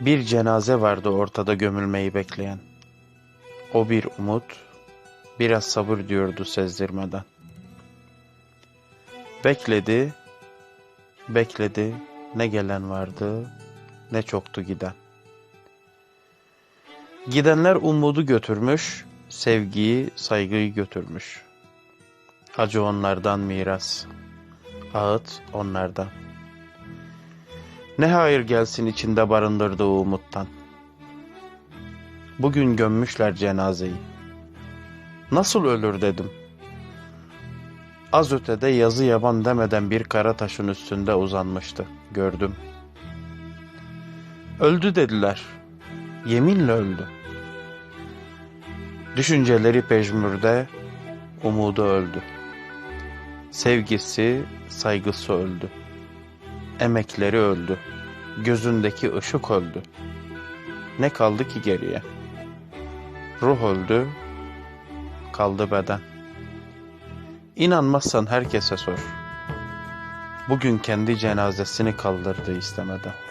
Bir cenaze vardı ortada gömülmeyi bekleyen. O bir umut, biraz sabır diyordu sezdirmeden. Bekledi, bekledi, ne gelen vardı, ne çoktu giden. Gidenler umudu götürmüş, sevgiyi, saygıyı götürmüş. Acı onlardan miras, ağıt onlardan. Ne hayır gelsin içinde barındırdığı umuttan. Bugün gömmüşler cenazeyi. Nasıl ölür dedim. Az ötede yazı yaban demeden bir kara taşın üstünde uzanmıştı. Gördüm. Öldü dediler. Yeminle öldü. Düşünceleri pejmürde, umudu öldü. Sevgisi, saygısı öldü. Emekleri öldü. Gözündeki ışık öldü. Ne kaldı ki geriye? Ruh öldü, kaldı beden. İnanmazsan herkese sor. Bugün kendi cenazesini kaldırdı istemeden.